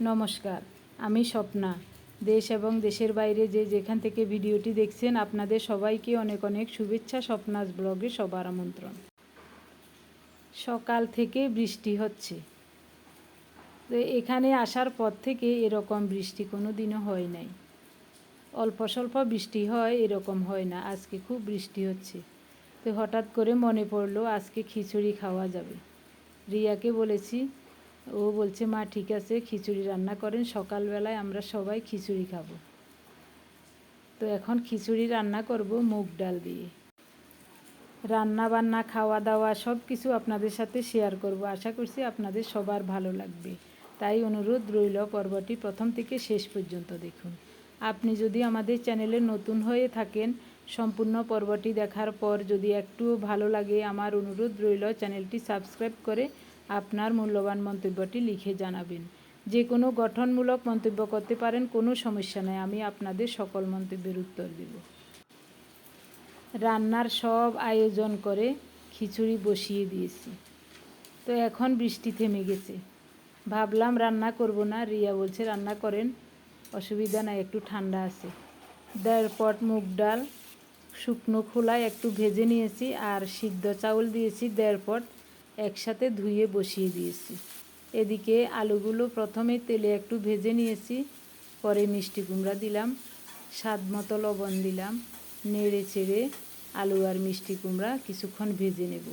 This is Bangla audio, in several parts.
নমস্কার, আমি স্বপ্না। দেশ এবং দেশের বাইরে যে যেখান থেকে ভিডিওটি দেখছেন, আপনাদের সবাইকে অনেক অনেক শুভেচ্ছা স্বপ্নাস ব্লগে সবার আমন্ত্রণ। সকাল থেকে বৃষ্টি হচ্ছে। তো এখানে আসার পর থেকে এরকম বৃষ্টি কোনো দিনও হয় নাই। অল্প স্বল্প বৃষ্টি হয়, এরকম হয় না। আজকে খুব বৃষ্টি হচ্ছে। তো হঠাৎ করে মনে পড়ল, আজকে খিচুড়ি খাওয়া যাবে। রিয়াকে বলেছি ও বলছে, মা, ঠিক আছে, খিচুড়ি রান্না করেন, সকালবেলায় আমরা সবাই খিচুড়ি খাব। তো এখন খিচুড়ি রান্না করব মুগ ডাল দিয়ে। রান্না বান্না, খাওয়া দাওয়া সব কিছু আপনাদের সাথে শেয়ার করব। আশা করছি আপনাদের সবার ভালো লাগবে। তাই অনুরোধ রইল পর্বটি প্রথম থেকে শেষ পর্যন্ত দেখুন। আপনি যদি আমাদের চ্যানেলে নতুন হয়ে থাকেন, সম্পূর্ণ পর্বটি দেখার পর যদি একটুও ভালো লাগে, আমার অনুরোধ রইল চ্যানেলটি সাবস্ক্রাইব করে আপনার মূল্যবান মন্তব্যটি লিখে জানাবেন। যে কোনো গঠনমূলক মন্তব্য করতে পারেন, কোনো সমস্যা নেই, আমি আপনাদের সকল মন্তব্যের উত্তর দেব। রান্নার সব আয়োজন করে খিচুড়ি বসিয়ে দিয়েছি। তো এখন বৃষ্টি থেমে গেছে। ভাবলাম রান্না করব না, রিয়া বলছে, রান্না করেন, অসুবিধা নাই, একটু ঠান্ডা আছে। দেড় পট মুগ ডাল, শুকনো খোলায় একটু ভেজে নিয়েছি, আর সিদ্ধ চাউল দিয়েছি দেড় পট একসাথে ধুয়ে বসিয়ে দিয়েছি। এদিকে আলুগুলো প্রথমে তেলে একটু ভেজে নিয়েছি, পরে মিষ্টি কুমড়া দিলাম, স্বাদ মতো লবণ দিলাম, নেড়ে চেড়ে আলু আর মিষ্টি কুমড়া কিছুক্ষণ ভেজে নেব।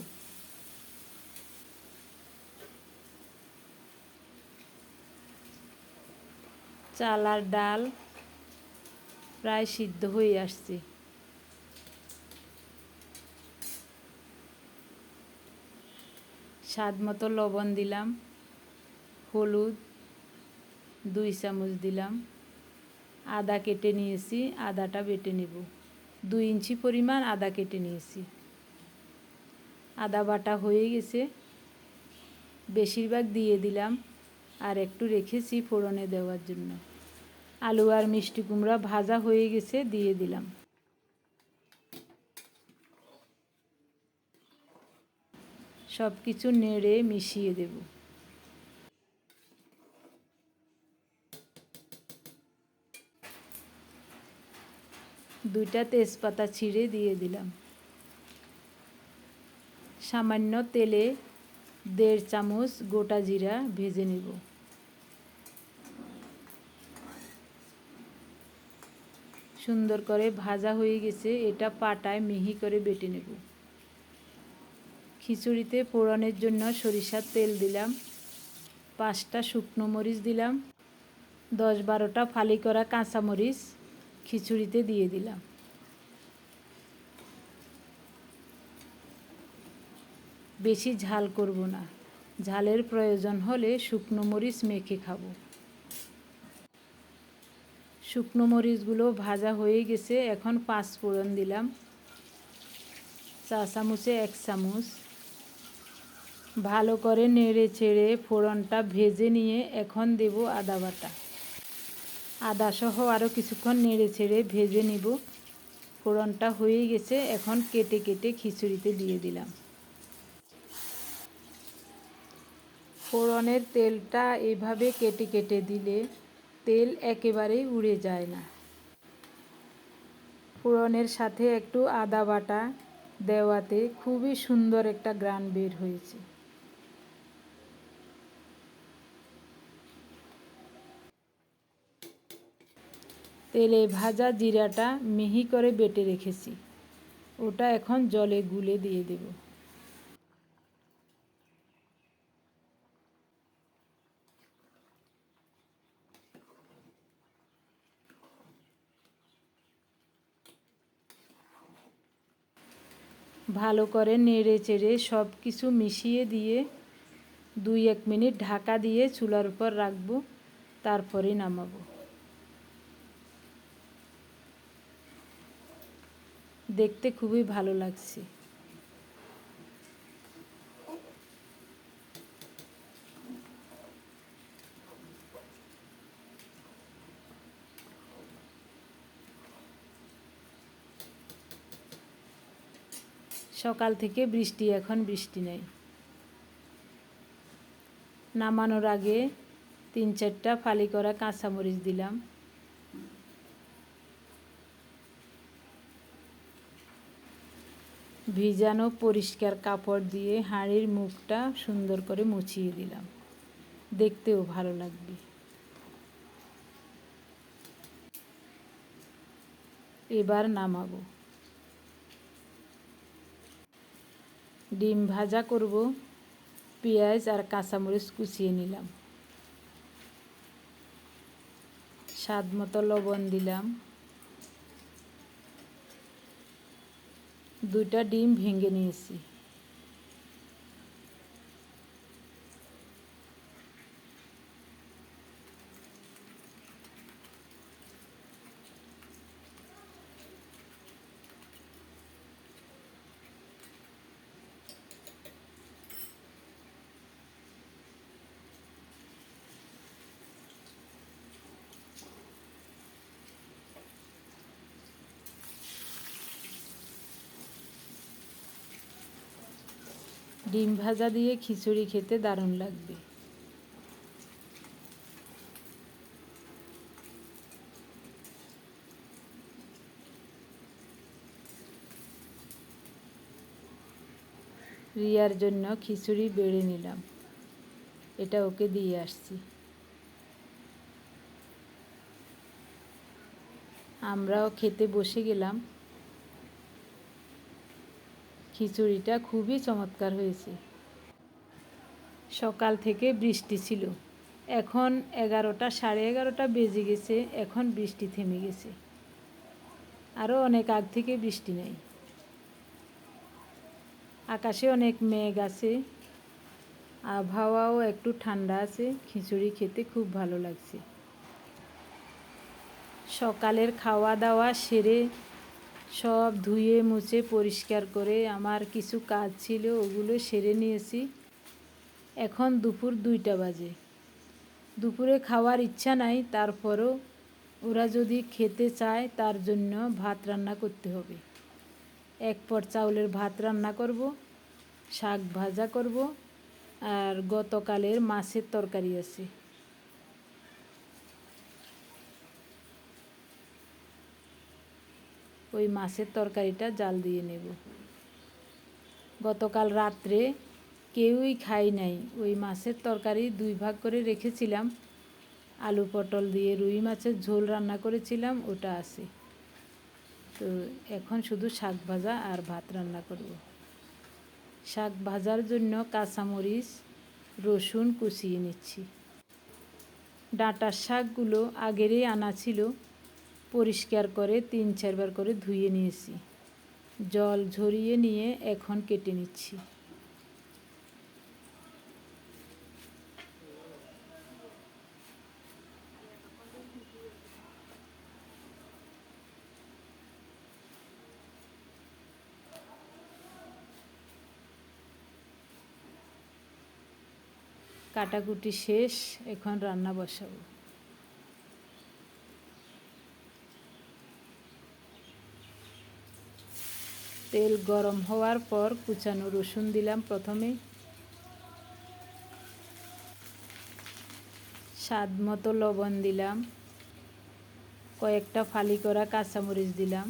চাল আর ডাল প্রায় সিদ্ধ হয়ে আসছে। স্বাদ মতো লবণ দিলাম, হলুদ দুই চামচ দিলাম, আদা কেটে নিয়েছি, আদাটা বেটে নেব। দুই ইঞ্চি পরিমাণ আদা কেটে নিয়েছি। আদা বাটা হয়ে গেছে। বেশিরভাগ দিয়ে দিলাম আর একটু রেখেছি ফোড়নে দেওয়ার জন্য। আলু আর মিষ্টি কুমড়া ভাজা হয়ে গেছে, দিয়ে দিলাম। সব কিছু নেড়ে মিশিয়ে দেব। দুইটা তেজপাতা ছিঁড়ে দিয়ে দিলাম। সামান্য তেলে দেড় চামচ গোটা জিরা ভেজে নেব। সুন্দর করে ভাজা হয়ে গেছে, এটা পাটায় মিহি করে বেটে নেব। খিচুড়িতে ফোড়নের জন্য সরিষার তেল দিলাম, পাঁচটা শুকনো মরিচ দিলাম, দশ বারোটা ফালি করা কাঁচামরিচ খিচুড়িতে দিয়ে দিলাম। বেশি ঝাল করব না, ঝালের প্রয়োজন হলে শুকনো মরিচ মেখে খাব। শুকনো মরিচগুলো ভাজা হয়ে গেছে, এখন পাঁচ ফোড়ন দিলাম, চা চামচে এক চামচ। ভালো করে নেড়ে ছেড়ে ফোড়নটা ভেজে নিয়ে এখন দেব আদা বাটা। আদা সহ আরও কিছুক্ষণ নেড়ে ছেড়ে ভেজে নিব। ফোড়নটা হয়ে গেছে, এখন কেটে কেটে খিচুড়িতে দিয়ে দিলাম। ফোড়নের তেলটা এভাবে কেটে কেটে দিলে তেল একেবারেই উড়ে যায় না। ফোড়নের সাথে একটু আদা বাটা দেওয়াতে খুবই সুন্দর একটা গ্রান বের হয়েছে। তেলে ভাজা জিরাটা মিহি করে বেটে রেখেছি। ওটা এখন জলে গুলে দিয়ে দেব। ভালো করে নেড়ে চেড়ে সব কিছু মিশিয়ে দিয়ে দুই এক মিনিট ঢাকা দিয়ে চুলার উপর রাখব, তারপরে নামাবো। দেখতে খুবই ভালো লাগছে। সকাল থেকে বৃষ্টি, এখন বৃষ্টি নেই। নামানোর আগে তিন চারটা ফালি করা কাঁচামরিচ দিলাম। ভিজানো পরিষ্কার কাপড় দিয়ে হাঁড়ির মুখটা সুন্দর করে মুছিয়ে দিলাম। দেখতেও ভালো লাগবে। এবার নামাবো। ডিম ভাজা করব, পেঁয়াজ আর কাঁচামরিচ কুচিয়ে নিলাম। স্বাদ মতো লবণ দিলাম। দুইটা ডিম ভেঙে নিয়েছি। ডিম ভাজা দিয়ে খিচুড়ি খেতে দারুণ লাগবে। রিয়ার জন্য খিচুড়ি বেড়ে নিলাম। এটা ওকে দিয়ে আসছি। আমরাও খেতে বসে গেলাম। খিচুড়িটা খুবই চমৎকার হয়েছে। সকাল থেকে বৃষ্টি ছিল। এখন এগারোটা, সাড়ে এগারোটা বেজে গেছে, এখন বৃষ্টি থেমে গেছে। আরও অনেক আগ থেকে বৃষ্টি নেই। আকাশে অনেক মেঘ আছে। আবহাওয়াও একটু ঠান্ডা আছে। খিচুড়ি খেতে খুব ভালো লাগছে। সকালের খাওয়া দাওয়া সেরে সব ধুয়ে মুছে পরিষ্কার করে আমার কিছু কাজ ছিল, ওগুলো সেরে নিয়েছি। এখন দুপুর দুইটা বাজে। দুপুরে খাওয়ার ইচ্ছা নাই, তারপরও ওরা যদি খেতে চায়, তার জন্য ভাত রান্না করতে হবে। এক পট চাউলের ভাত রান্না করব, শাক ভাজা করব, আর গতকালের মাছের তরকারি আছে। ওই মাছের তরকারিটা জাল দিয়ে নেব। গতকাল রাত্রে কেউই খাই নাই। ওই মাছের তরকারি দুই ভাগ করে রেখেছিলাম। আলু পটল দিয়ে রুই মাছের ঝোল রান্না করেছিলাম, ওটা আছে। তো এখন শুধু শাক ভাজা আর ভাত রান্না করব। শাক ভাজার জন্য কাঁচামরিচ, রসুন কুচিয়ে নিচ্ছি। ডাঁটার শাকগুলো আগেরই আনা ছিল। পরিষ্কার করে তিন চারবার করে ধুয়ে নিয়েছি। জল ঝরিয়ে নিয়ে এখন কেটে নিচ্ছি। কাটাকুটি শেষ, এখন রান্না বসাবো। তেল গরম হওয়ার পর কুচানো রসুন দিলাম প্রথমে। স্বাদ মতো লবণ দিলাম। কয়েকটা ফালি করা কাঁচামরিচ দিলাম।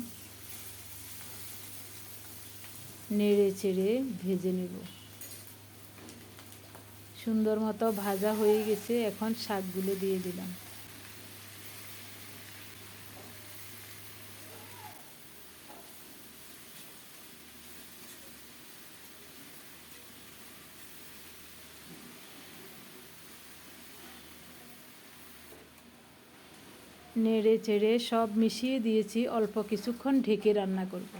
নেড়ে চেড়ে ভেজে নেব। সুন্দর মতো ভাজা হয়ে গেছে, এখন শাকগুলো দিয়ে দিলাম। নেড়ে চেড়ে সব মিশিয়ে দিয়েছি, অল্প কিছুক্ষণ ঢেকে রান্না করব।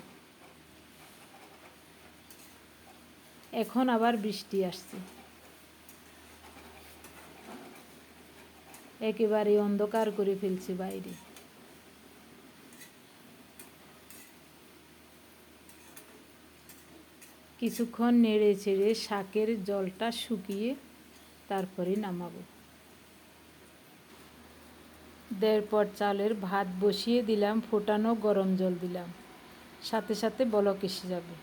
এখন আবার বৃষ্টি আসছে। একেবারে অন্ধকার করে ফেলছে বাইরে। কিছুক্ষণ নেড়ে চেড়ে শাকের জলটা শুকিয়ে তারপরে নামাবো। দেড় পট চালের ভাত বসিয়ে দিলাম, ফোটানো গরম জল দিলাম। সাথে সাথে বলক এসে যাবে।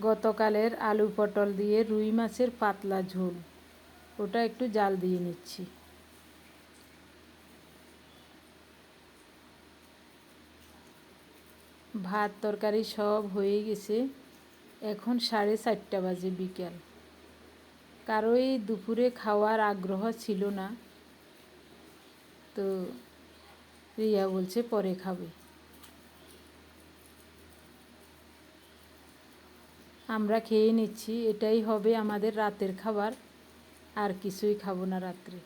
গতকালের আলু পটল দিয়ে রুই মাছের পাতলা ঝোল। ওটা একটু জাল দিয়ে নিচ্ছি। ভাত তরকারি সব হয়ে গেছে। এখন সাড়ে চারটা বাজে বিকেল। কারোই দুপুরে খাওয়ার আগ্রহ ছিল না। তো রিয়া বলছে, পরে খাবে। আমরা খেয়ে নিচ্ছি, এটাই হবে আমাদের রাতের খাবার, আর কিছুই খাব না রাত্রে।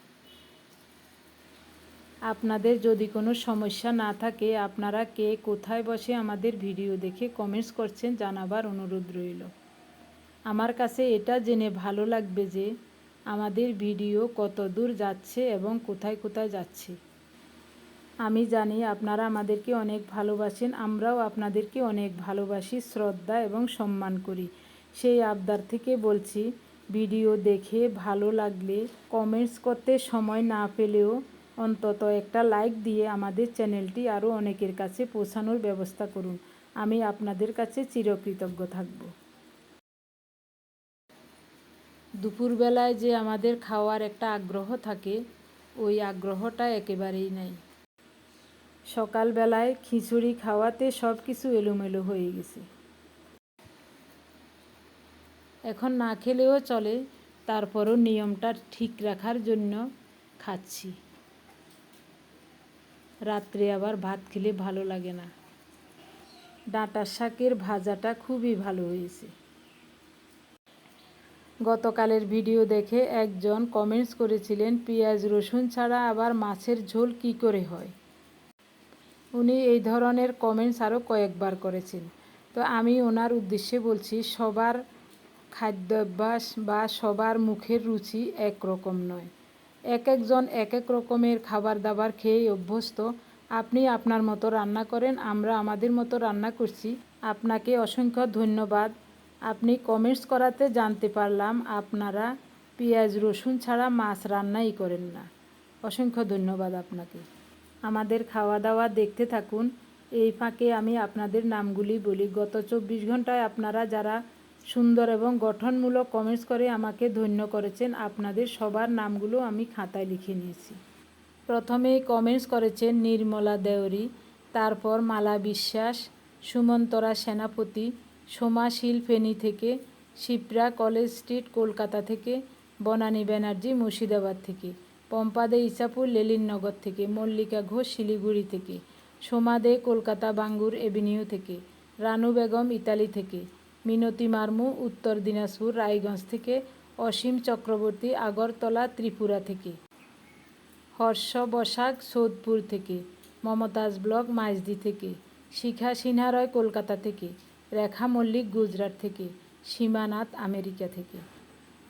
আপনাদের যদি কোনো সমস্যা না থাকে, আপনারা কে কোথায় বসে আমাদের ভিডিও দেখে কমেন্টস করছেন, জানাবার অনুরোধ রইল। আমার কাছে এটা জেনে ভালো লাগবে যে আমাদের ভিডিও কত দূর যাচ্ছে এবং কোথায় কোথায় যাচ্ছে? আমি জানি আপনারা আমাদেরকে অনেক ভালোবাসেন, আমরাও আপনাদেরকে অনেক ভালোবাসি, শ্রদ্ধা এবং সম্মান করি। সেই আবদার থেকে বলছি, ভিডিও দেখে ভালো লাগলে কমেন্টস করতে সময় না পেলেও অন্তত একটা লাইক দিয়ে আমাদের চ্যানেলটি আরও অনেকের কাছে পৌঁছানোর ব্যবস্থা করুন। আমি আপনাদের কাছে চিরকৃতজ্ঞ থাকব। দুপুরবেলায় যে আমাদের খাওয়ার একটা আগ্রহ থাকে, ওই আগ্রহটা একেবারেই নাই। সকালবেলায় খিচুড়ি খাওয়াতে সব কিছু এলোমেলো হয়ে গেছে। এখন না খেলেও চলে, তারপরও নিয়মটা ঠিক রাখার জন্য খাচ্ছি। রাত্রে আবার ভাত খেলে ভালো লাগে না। ডাঁটার শাকের ভাজাটা খুবই ভালো হয়েছে। গতকালের ভিডিও দেখে একজন কমেন্টস করেছিলেন, পেঁয়াজ, রসুন ছাড়া আবার মাছের ঝোল কি করে হয়? উনি এই ধরনের কমেন্টস আরও কয়েকবার করেছেন। তো আমি ওনার উদ্দেশ্যে বলছি, সবার খাদ্যাভ্যাস বা সবার মুখের রুচি একরকম নয়। এক একজন এক এক রকমের খাবার দাবার খেয়ে অভ্যস্ত। আপনি আপনার মতো রান্না করেন, আমরা আমাদের মতো রান্না করছি। আপনাকে অসংখ্য ধন্যবাদ। আপনি কমেন্টস করাতে জানতে পারলাম আপনারা পেঁয়াজ, রসুন ছাড়া মাছ রান্নাই করেন না। অসংখ্য ধন্যবাদ আপনাকে। আমাদের খাওয়া দাওয়া দেখতে থাকুন। এই ফাঁকে আমি আপনাদের নামগুলি বলি। গত চব্বিশ ঘন্টায় আপনারা যারা সুন্দর এবং গঠনমূলক কমেন্টস করে আমাকে ধন্য করেছেন, আপনাদের সবার নামগুলো আমি খাতায় লিখে নিয়েছি। প্রথমে কমেন্টস করেছেন নির্মলা দেওরি তারপর মালা বিশ্বাস, সুমন্তরা সেনাপতি সোমাশীল ফেনী থেকে, শিপ্রা কলেজ স্ট্রিট কলকাতা থেকে, বনানী ব্যানার্জি মুর্শিদাবাদ থেকে, পম্পাদে ইসাপুর লেলিননগর থেকে, মল্লিকা ঘোষ শিলিগুড়ি থেকে, সোমাদে কলকাতা বাঙ্গুর এভিনিউ থেকে, রানু বেগম ইতালি থেকে, মিনতি মার্মু উত্তর দিনাজপুর রায়গঞ্জ থেকে, অসীম চক্রবর্তী আগরতলা ত্রিপুরা থেকে। হর্ষ বসাক সোদপুর থেকে, মমতাজ ব্লক মাইজদি থেকে, শিখা সিনহারয় কলকাতা থেকে রেখা মল্লিক গুজরাট থেকে, সীমানাথ আমেরিকা থেকে।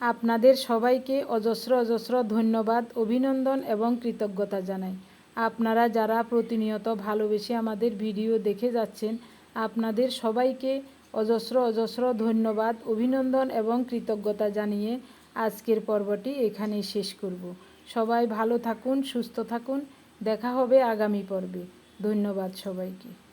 আপনাদের সবাইকে অজস্র অজস্র ধন্যবাদ, অভিনন্দন এবং কৃতজ্ঞতা জানাই। আপনারা যারা প্রতিনিয়ত ভালোবেসে আমাদের ভিডিও দেখে যাচ্ছেন, আপনাদের সবাইকে অজস্র অজস্র ধন্যবাদ, অভিনন্দন এবং কৃতজ্ঞতা জানিয়ে আজকের পর্বটি এখানেই শেষ করব। সবাই ভালো থাকুন, সুস্থ থাকুন। দেখা হবে আগামী পর্বে। ধন্যবাদ সবাইকে।